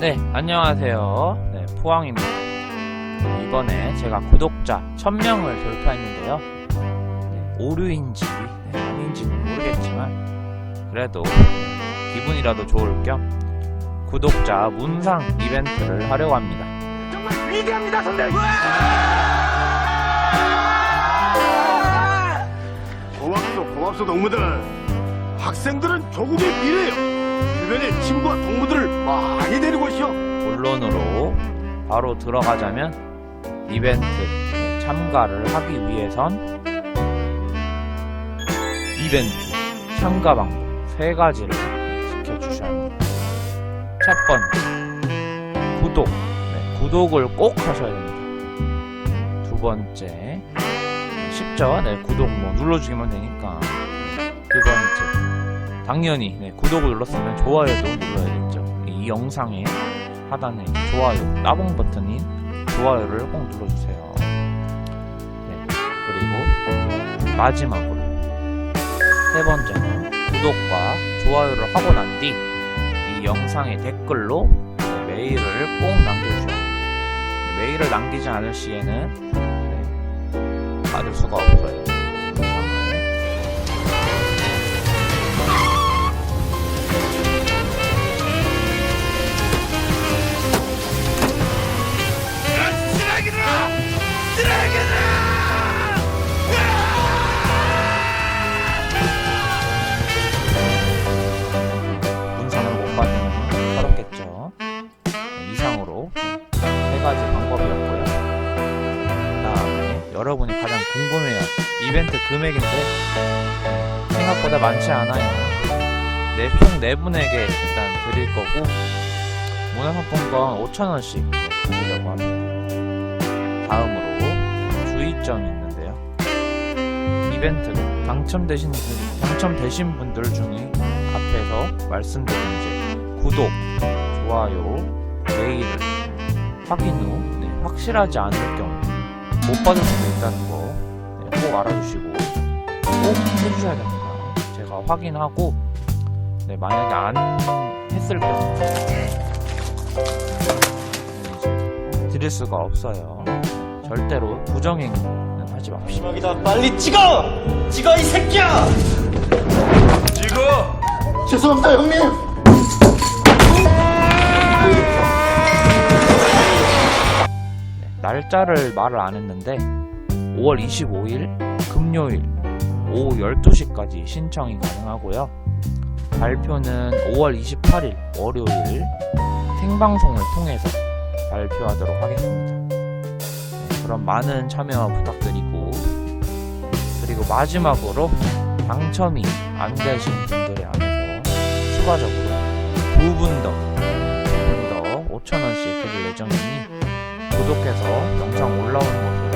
네, 안녕하세요. 네, 포항입니다. 이번에 제가 구독자 1000명을 돌파했는데요. 네, 오류인지 네, 아닌지는 모르겠지만 그래도 기분이라도 좋을 겸 구독자 문상 이벤트를 하려고 합니다. 정말 위대합니다, 선생님. 고맙소, 고맙소, 동무들. 학생들은 조국의 미래요. 주변에 친구와 동무들을 많이 데리고 오시오. 본론으로 바로 들어가자면 이벤트 네, 참가를 하기 위해선 이벤트 참가 방법 세 가지를 지켜주셔야 합니다. 첫 번째 구독 네, 구독을 꼭 하셔야 됩니다. 두 번째 네, 쉽죠? 네, 구독 뭐 눌러주기만 되니까 두 번째 당연히 네, 구독을 눌렀으면 좋아요도 눌러야겠죠. 이 영상에 하단에 좋아요 따봉 버튼인 좋아요를 꼭 눌러주세요. 네, 그리고 마지막으로 세 번째는 구독과 좋아요를 하고 난 뒤 이 영상의 댓글로 네, 메일을 꼭 합니다. 네, 메일을 남기지 않을 시에는 네, 받을 수가 없어요. 네, 세 가지 방법이었고요. 다음에 여러분이 가장 궁금해요. 이벤트 금액인데 생각보다 많지 않아요. 네, 총 4분에게 일단 드릴 거고 문화상품권 5,000원씩 드리려고 합니다. 다음으로 주의점이 있는데요. 이벤트는 당첨되신, 분- 당첨되신 분들 중에 앞에서 말씀드린 이제 구독, 좋아요, 메일을 확인 후 네, 확실하지 않을 경우 못 받을 수도 있다는 거꼭 알아주시고 꼭 해주셔야 됩니다. 제가 확인하고 네, 만약에 안 했을 경우 네, 이제 드릴 수가 없어요. 절대로 부정행위는 하지 맙시다. 마지막이다 빨리 찍어! 찍어 이 새끼야! 찍어! 죄송합니다 형님 날짜를 말을 안 했는데 5월 25일 금요일 오후 12시까지 신청이 가능하고요. 발표는 5월 28일 월요일 생방송을 통해서 발표하도록 하겠습니다. 네, 그럼 많은 참여 부탁드리고 그리고 마지막으로 당첨이 안 되신 분들에 한해서 추가적으로 두분 더, 두분더 5,000원씩 드릴 예정이니 구독해서 영상 올라오는 것을